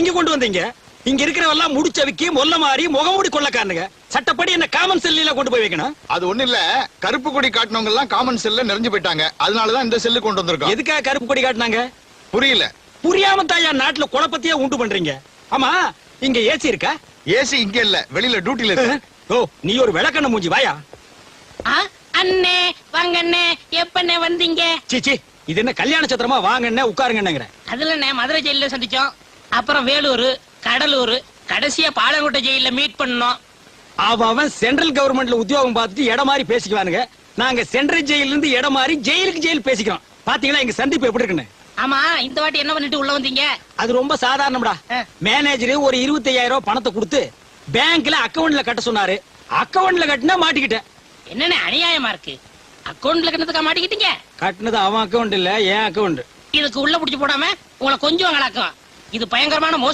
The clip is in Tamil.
இங்க கொண்டு வந்தீங்க. இங்க இருக்கிறவெல்லாம் முடிச்சவிக்கி மொல்ல மாறி முகமூடி கொள்ளக்காரனுங்க. சட்டப்படி என்ன காமன் செல்லில கொண்டு போய் வைக்கணும்? அது ஒண்ணு இல்ல. கருப்பு கொடி காட்டினவங்க எல்லாம் காமன் செல்ல நிறைஞ்சு போயிட்டாங்க. அதனாலதான் இந்த செல்லு கொண்டு வந்திருக்கோம். எதுக்காக கருப்பு கொடி காட்டினாங்க? புரியல. புரியாம தாயா நாட்டுல குழப்பத்தையே உண்டு பண்றீங்க. ஆமா இங்க ஏசி இருக்கா? ஏசி இங்க இல்ல. வெளியில டியூட்டில இருக்கு. ஓ நீ ஒரு விளக்கண்ண மூஞ்சி வாயா. ஆ, அண்ணே வாங்க அண்ணே எப்பண்ணே வந்தீங்க? சீச்சி இது என்ன கல்யாண சத்திரமா? வாங்கண்ணே உட்காருங்கன்னுங்கிற அதுல அண்ணே மதுரை ஜெயில சந்திச்சோம். அப்புறம் வேலூர் கடலூர் கடைசியா பாலங்கோட்டை ஜெயில மீட் பண்ணோம். அவன் அவன் சென்ட்ரல் கவர்மெண்ட்ல உத்தியோகம் பார்த்துட்டு இடம் மாதிரி பேசிக்குவானுங்க. நாங்க சென்ட்ரல் ஜெயில இருந்து இடம் மாதிரி ஜெயிலுக்கு ஜெயில் பேசிக்கிறோம். பாத்தீங்களா எங்க சந்திப்பு எப்படி இருக்குன்னு? ஆமா இந்த வாட்டி என்ன பண்ணிட்டு உள்ள வந்தீங்க? அது ரொம்ப சாதாரணம்டா. மேனேஜர் ஒரு 25000 ரூபாய் பணத்தை கொடுத்து பேங்க்ல அக்கவுண்ட்ல கட்ட சொன்னாரு. அக்கவுண்ட்ல கட்டினா மாட்டிக்கிட்டேன். என்னண்ணே அநியாயமா இருக்கு? அக்கௌண்ட்ல கிணத்துக்கா மாட்டிக்கிட்டீங்க? கட்டினது அவன் அக்கவுண்ட் இல்ல என் அக்கவுண்ட் இதுக்கு உள்ள புடிச்சு போடாம உங்களை கொஞ்சம் கலாக்கும் இது பயங்கரமான மோசடி.